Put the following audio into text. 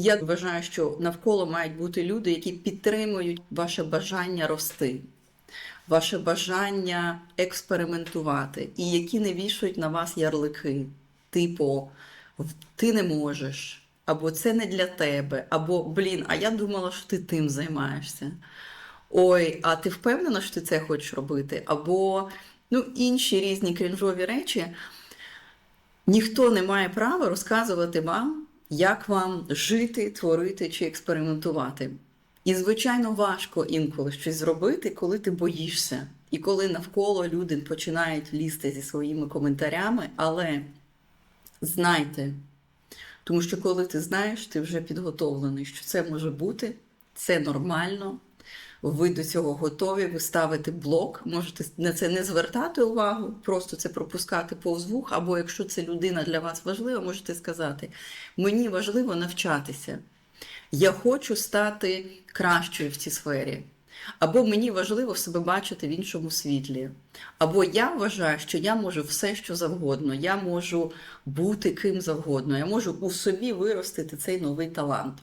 Я вважаю, що навколо мають бути люди, які підтримують ваше бажання рости, ваше бажання експериментувати, і які не вішають на вас ярлики, типу ти не можеш, або це не для тебе, або блін, а я думала, що ти тим займаєшся. Ой, а ти впевнена, що ти це хочеш робити? Або ну, інші різні крінжові речі. Ніхто не має права розказувати вам, як вам жити, творити чи експериментувати. І, звичайно, важко інколи щось зробити, коли ти боїшся, і коли навколо люди починають лізти зі своїми коментарями, але знайте, тому що коли ти знаєш, ти вже підготовлений, що це може бути, це нормально. Ви до цього готові, ви ставите блок, можете на це не звертати увагу, просто це пропускати повз вух, або якщо це людина для вас важлива, можете сказати: мені важливо навчатися, я хочу стати кращою в цій сфері. Або мені важливо себе бачити в іншому світлі. Або я вважаю, що я можу все, що завгодно, я можу бути ким завгодно, я можу у собі виростити цей новий талант.